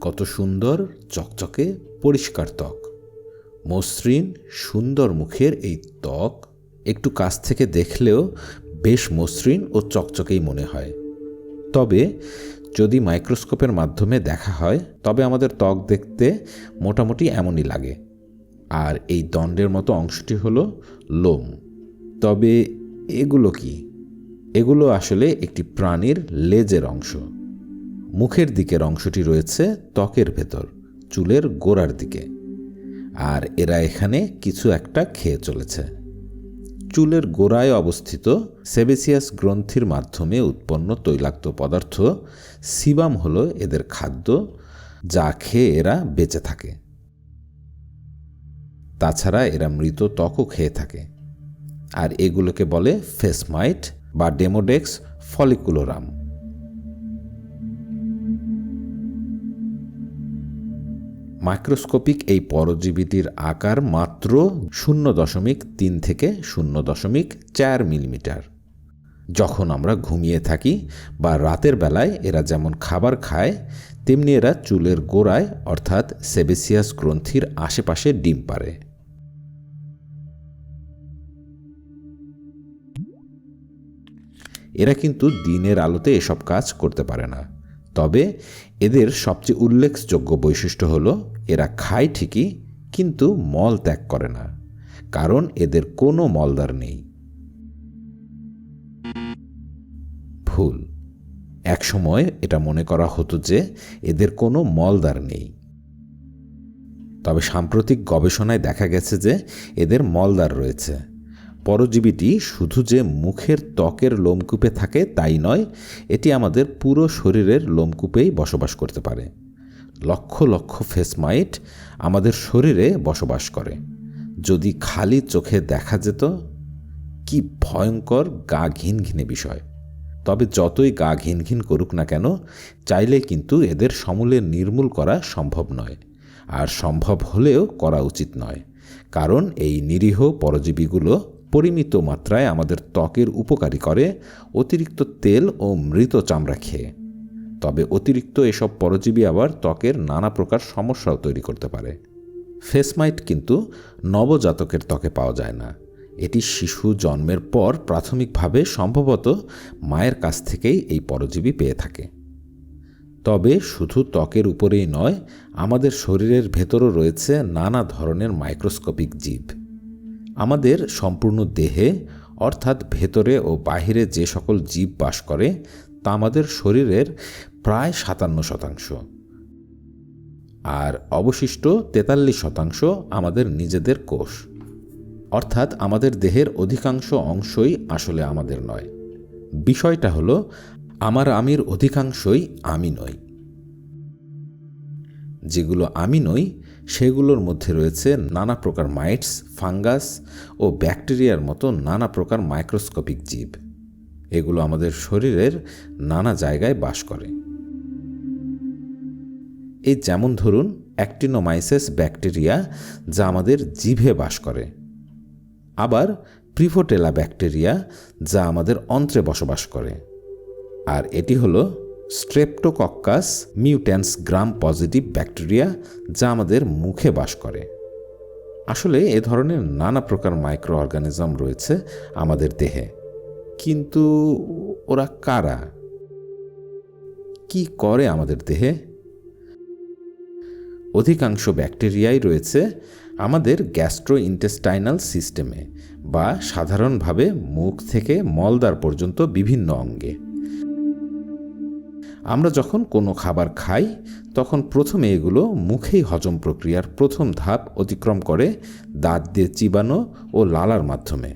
কত সুন্দর চকচকে পরিষ্কার ত্বক। মসৃণ, সুন্দর মুখের এই ত্বক একটু কাছ থেকে দেখলেও বেশ মসৃণ ও চকচকেই মনে হয়। তবে যদি মাইক্রোস্কোপের মাধ্যমে দেখা হয়, তবে আমাদের ত্বক দেখতে মোটামুটি এমনই লাগে। আর এই দণ্ডের মতো অংশটি হলো লোম। তবে এগুলো কি? এগুলো আসলে একটি প্রাণীর লেজের অংশ। মুখের দিকের অংশটি রয়েছে ত্বকের ভেতর, চুলের গোড়ার দিকে। আর এরা এখানে কিছু একটা খেয়ে চলেছে। চুলের গোড়ায় অবস্থিত সেবেসিয়াস গ্রন্থির মাধ্যমে উৎপন্ন তৈলাক্ত পদার্থ সিবাম হলো এদের খাদ্য, যা খেয়ে এরা বেঁচে থাকে। তাছাড়া এরা মৃত ত্বকও খেয়ে থাকে। আর এগুলোকে বলে ফেসমাইট বা ডেমোডেক্স ফলিকুলোরাম। মাইক্রোস্কোপিক এই পরজীবীটির আকার মাত্র শূন্য দশমিক তিন থেকে শূন্য দশমিক চার মিলিমিটার। যখন আমরা ঘুমিয়ে থাকি বা রাতের বেলায় এরা যেমন খাবার খায়, তেমনি এরা চুলের গোড়ায়, অর্থাৎ সেবেসিয়াস গ্রন্থির আশেপাশে ডিম পারে এরা কিন্তু দিনের আলোতে এসব কাজ করতে পারে না। তবে এদের সবচেয়ে উল্লেখযোগ্য বৈশিষ্ট্য হলো, এরা খায় ঠিকই, কিন্তু মল ত্যাগ করে না, কারণ এদের কোনো মলদার নেই। ভুল। একসময় এটা মনে করা হতো যে, এদের কোনো মলদার নেই। তবে সাম্প্রতিক গবেষণায় দেখা গেছে যে, এদের মলদার রয়েছে। পরজীবীটি শুধু যে মুখের ত্বকের লোমকূপে থাকে তাই নয়, এটি আমাদের পুরো শরীরের লোমকূপেই বসবাস করতে পারে। লক্ষ লক্ষ ফেসমাইট আমাদের শরীরে বসবাস করে। যদি খালি চোখে দেখা যেত, কি ভয়ঙ্কর গা ঘিন ঘিনে বিষয়। তবে যতই গা ঘিন ঘিন করুক না কেন, চাইলে কিন্তু এদের সমূলে নির্মূল করা সম্ভব নয়। আর সম্ভব হলেও করা উচিত নয়। কারণ এই নিরীহ পরজীবীগুলো পরিমিত মাত্রায় আমাদের ত্বকের উপকারী করে, অতিরিক্ত তেল ও মৃত চামড়া খেয়ে তবে অতিরিক্ত এসব পরজীবী আবার ত্বকের নানা প্রকার সমস্যাও তৈরি করতে পারে। ফেসমাইট কিন্তু নবজাতকের ত্বকে পাওয়া যায় না। এটি শিশু জন্মের পর প্রাথমিকভাবে সম্ভবত মায়ের কাছ থেকেই এই পরজীবী পেয়ে থাকে। তবে শুধু ত্বকের উপরেই নয়, আমাদের শরীরের ভেতরও রয়েছে নানা ধরনের মাইক্রোস্কোপিক জীব। আমাদের সম্পূর্ণ দেহে, অর্থাৎ ভেতরে ও বাহিরে যে সকল জীব বাস করে, তা আমাদের শরীরের প্রায় সাতান্ন শতাংশ। আর অবশিষ্ট তেতাল্লিশ শতাংশ আমাদের নিজেদের কোষ। অর্থাৎ আমাদের দেহের অধিকাংশ অংশই আসলে আমাদের নয়। বিষয়টা হলো, আমার আমির অধিকাংশই আমি নই। যেগুলো আমি নই সেগুলোর মধ্যে রয়েছে নানা প্রকার মাইটস, ফাঙ্গাস ও ব্যাকটেরিয়ার মতো নানা প্রকার মাইক্রোস্কোপিক জীব। এগুলো আমাদের শরীরের নানা জায়গায় বাস করে। এই যেমন ধরুন, অ্যাক্টিনোমাইসেস ব্যাকটেরিয়া যা আমাদের জিভে বাস করে। আবার প্রিফোটেলা ব্যাকটেরিয়া যা আমাদের অন্ত্রে বসবাস করে। আর এটি হলো Streptococcus mutans gram positive bacteria যা আমাদের মুখে বাস করে। আসলে এ ধরনের নানা প্রকার মাইক্রো অর্গানিজম রয়েছে আমাদের দেহে। কিন্তু ওরা কারা? কি করে আমাদের দেহে? অধিকাংশ ব্যাকটেরিয়াই রয়েছে আমাদের গ্যাস্ট্রো ইন্টেস্টাইনাল সিস্টেমে বা সাধারণভাবে মুখ থেকে মলদার পর্যন্ত বিভিন্ন অঙ্গে। আমরা যখন কোনো খাবার খাই, তখন প্রথমে এগুলো মুখেই হজম প্রক্রিয়ার প্রথম ধাপ অতিক্রম করে দাঁত দিয়ে চিবানো ও লালার মাধ্যমে।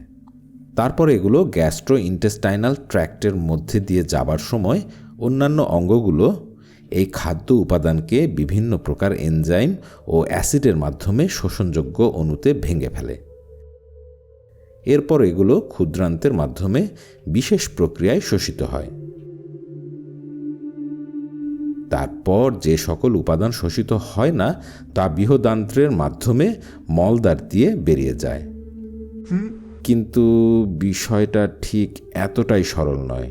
তারপর এগুলো গ্যাস্ট্রো ইন্টেস্টাইনাল ট্র্যাক্টের মধ্যে দিয়ে যাবার সময় অন্যান্য অঙ্গগুলো, এই খাদ্য উপাদানকে বিভিন্ন প্রকার এনজাইম ও অ্যাসিডের মাধ্যমে শোষণযোগ্য অণুতে ভেঙে ফেলে। এরপর এগুলো ক্ষুদ্রান্তের মাধ্যমে বিশেষ প্রক্রিয়ায় শোষিত হয়। তারপর যে সকল উপাদান শোষিত হয় না, তা বৃহদান্ত্রের মাধ্যমে মলদার দিয়ে বেরিয়ে যায়। কিন্তু বিষয়টা ঠিক এতটাই সরল নয়।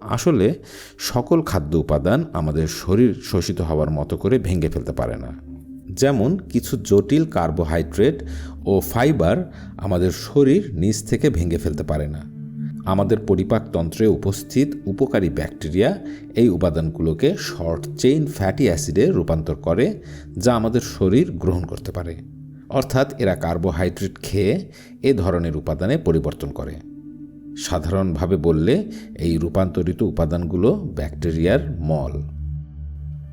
আসলে সকল খাদ্য উপাদান আমাদের শরীর শোষিত হওয়ার মতো করে ভেঙে ফেলতে পারে না। যেমন কিছু জটিল কার্বোহাইড্রেট ও ফাইবার আমাদের শরীর নিচ থেকে ভেঙে ফেলতে পারে না। আমাদের পরিপাকতন্ত্রে উপস্থিত উপকারী ব্যাকটেরিয়া এই উপাদানগুলোকে শর্ট চেইন ফ্যাটি অ্যাসিডে রূপান্তর করে, যা আমাদের শরীর গ্রহণ করতে পারে। অর্থাৎ এরা কার্বোহাইড্রেট খেয়ে এ ধরনের উপাদানে পরিবর্তন করে। সাধারণভাবে বললে, এই রূপান্তরিত উপাদানগুলো ব্যাকটেরিয়ার মল।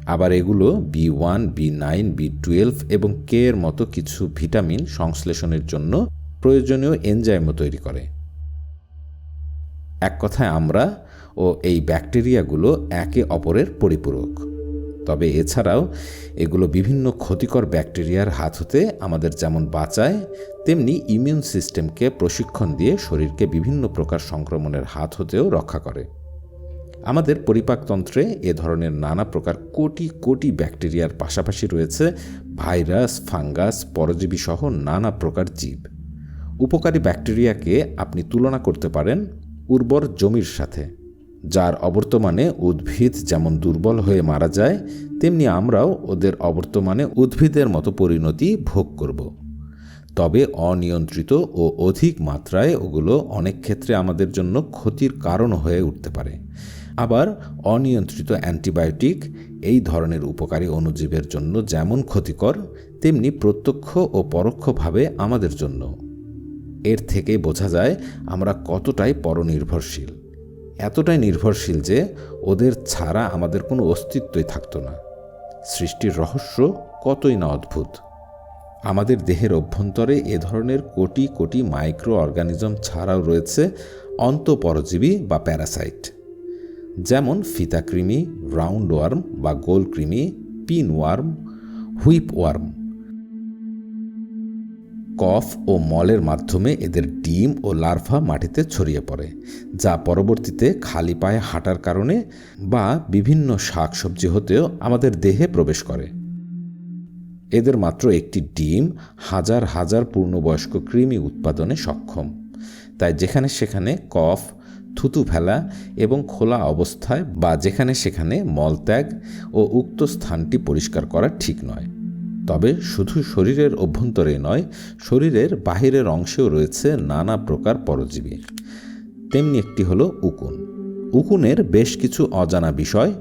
আবার এগুলো B one, B nine, B twelve এবং কে এর মতো কিছু ভিটামিন সংশ্লেষণের জন্য প্রয়োজনীয় এনজাইমও তৈরি করে। এক কথায় আমরা ও এই ব্যাকটেরিয়াগুলো একে অপরের পরিপূরক। তবে এছাড়াও এগুলো বিভিন্ন ক্ষতিকর ব্যাকটেরিয়ার হাত হতে আমাদের যেমন বাঁচায়, তেমনি ইমিউন সিস্টেমকে প্রশিক্ষণ দিয়ে শরীরকে বিভিন্ন প্রকার সংক্রমণের হাত হতেও রক্ষা করে। আমাদের পরিপাকতন্ত্রে এ ধরনের নানা প্রকার কোটি কোটি ব্যাকটেরিয়ার পাশাপাশি রয়েছে ভাইরাস, ফাঙ্গাস পরজীবী সহ নানা প্রকার জীব। উপকারী ব্যাকটেরিয়াকে আপনি তুলনা করতে পারেন উর্বর জমির সাথে, যার অবর্তমানে উদ্ভিদ যেমন দুর্বল হয়ে মারা যায়, তেমনি আমরাও ওদের অবর্তমানে উদ্ভিদের মতো পরিণতি ভোগ করব। তবে অনিয়ন্ত্রিত ও অধিক মাত্রায় ওগুলো অনেক ক্ষেত্রে আমাদের জন্য ক্ষতির কারণ হয়ে উঠতে পারে। আবার অনিয়ন্ত্রিত অ্যান্টিবায়োটিক এই ধরনের উপকারী অণুজীবের জন্য যেমন ক্ষতিকর, তেমনি প্রত্যক্ষ ও পরোক্ষভাবে আমাদের জন্য। এর থেকে বোঝা যায় আমরা কতটাই পরনির্ভরশীল। এতটাই নির্ভরশীল যে ওদের ছাড়া আমাদের কোনো অস্তিত্বই থাকতো না। সৃষ্টির রহস্য কতই না অদ্ভুত। আমাদের দেহের অভ্যন্তরে এ ধরনের কোটি কোটি মাইক্রো অর্গানিজম ছাড়াও রয়েছে অন্তঃপরজীবী বা প্যারাসাইট। যেমন ফিতাকৃমি, রাউন্ড ওয়ার্ম বা গোল কৃমি পিন ওয়ার্ম হুইপ ওয়ার্ম কফ ও মলের মাধ্যমে এদের ডিম ও লার্ভা মাটিতে ছড়িয়ে পড়ে, যা পরবর্তীতে খালি পায়ে হাঁটার কারণে বা বিভিন্ন শাকসবজি হতেও আমাদের দেহে প্রবেশ করে। এদের মাত্র একটি ডিম হাজার হাজার পূর্ণবয়স্ক কৃমি উৎপাদনে সক্ষম। তাই যেখানে সেখানে কফ, থুতু ফেলা এবং খোলা অবস্থায় বা যেখানে সেখানে মলত্যাগ ও উক্ত স্থানটি পরিষ্কার করা ঠিক নয়। তবে শুধু শরীরের অভ্যন্তরে নয়, শরীরের বাহিরের অংশেও রয়েছে নানা প্রকার পরজীবী। তেমনি একটি হলো উকুন। উকুনের বেশ কিছু অজানা বিষয়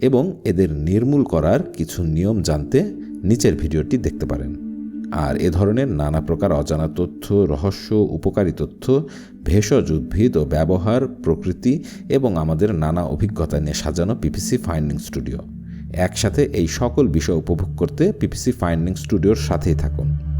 এবং এদের নির্মূল করার কিছু নিয়ম জানতে নিচের ভিডিওটি দেখতে পারেন। আর এ ধরনের নানা প্রকার অজানা তথ্য, রহস্য, উপকারী তথ্য, ভেষজ উদ্ভিদ ও ব্যবহার, প্রকৃতি এবং আমাদের নানা অভিজ্ঞতা নিয়ে সাজানো পিপিসি ফাইন্ডিং স্টুডিও। একসাথে এই সকল বিষয় উপভোগ করতে পিপিসি ফাইন্ডিং স্টুডিওর সাথেই থাকুন।